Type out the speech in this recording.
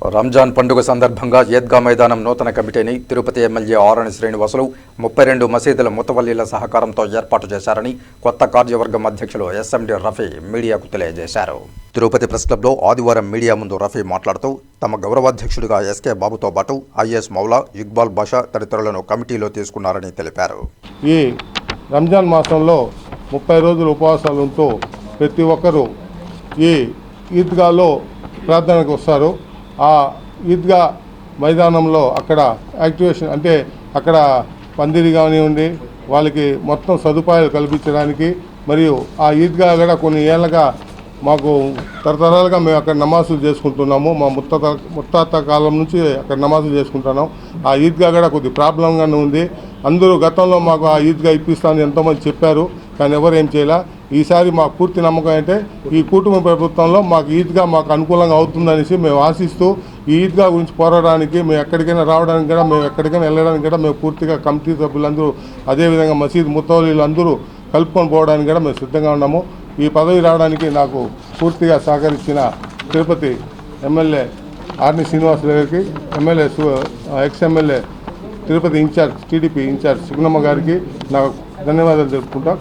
రంజాన్ పండుగ సందర్భంగా ఈద్గా మైదానం నూతన కమిటీని తిరుపతి ఎమ్మెల్యే ఆరణి శ్రీనివాసులు ముప్పై రెండు మసీదుల ముతవల్లీల సహకారంతో ఏర్పాటు చేశారని కొత్త కార్యవర్గం అధ్యక్షులు ఎస్ఎండి రఫీ మీడియాకు తెలియజేశారు. తిరుపతి ప్రెస్ క్లబ్లో ఆదివారం మీడియా ముందు రఫీ మాట్లాడుతూ తమ గౌరవాధ్యక్షుడిగా ఎస్కే బాబుతో పాటు ఐఎస్ మౌలా ఇక్బాల్ బాషా తదితరులను కమిటీలో తీసుకున్నారని తెలిపారు. ఈ రంజాన్ మాసంలో ముప్పై రోజులు ఉపవాసాలు ఉంటూ ప్రతి ఒక్కరూ ఈ ఈద్గాలో ప్రార్థనకు వస్తారు. ఆ ఈద్గా మైదానంలో అక్కడ యాక్టివేషన్ అంటే అక్కడ పందిరి కానివ్వండి వాళ్ళకి మొత్తం సదుపాయాలు కల్పించడానికి మరియు ఆ ఈద్గా కూడా కొన్ని ఏళ్ళగా మాకు తరతరాలుగా మేము అక్కడ నమాజులు చేసుకుంటున్నాము. మా ముత్తాత ముత్తాత కాలం నుంచి అక్కడ నమాజులు చేసుకుంటున్నాం. ఆ ఈద్గా కూడా కొద్ది ప్రాబ్లంగానే ఉంది. అందరూ గతంలో మాకు ఆ ఈద్గా ఇప్పిస్తామని ఎంతోమంది చెప్పారు కానీ ఎవరు ఏం చేయాల. ఈసారి మాకు పూర్తి నమ్మకం అంటే ఈ కుటుంబ ప్రభుత్వంలో మాకు ఈద్గా మాకు అనుకూలంగా అవుతుందనేసి మేము ఆశిస్తూ ఈ ఈద్గా గురించి పోరాడడానికి మేము ఎక్కడికైనా రావడానికి కూడా మేము ఎక్కడికైనా వెళ్ళడానికి కూడా మేము పూర్తిగా కమిటీ సభ్యులందరూ అదేవిధంగా మసీద్ ముత్తవలీలు అందరూ కలుపుకొని పోవడానికి కూడా మేము సిద్ధంగా ఉన్నాము. ఈ పదవి రావడానికి నాకు పూర్తిగా సహకరించిన తిరుపతి ఎమ్మెల్యే ఆర్ని శ్రీనివాస్ గారికి ఎమ్మెల్యే సు- ex MLA Tirupati in-charge TDP in-charge Sugunamma గారికి నాకు ధన్యవాదాలు తెలుపుకుంటా.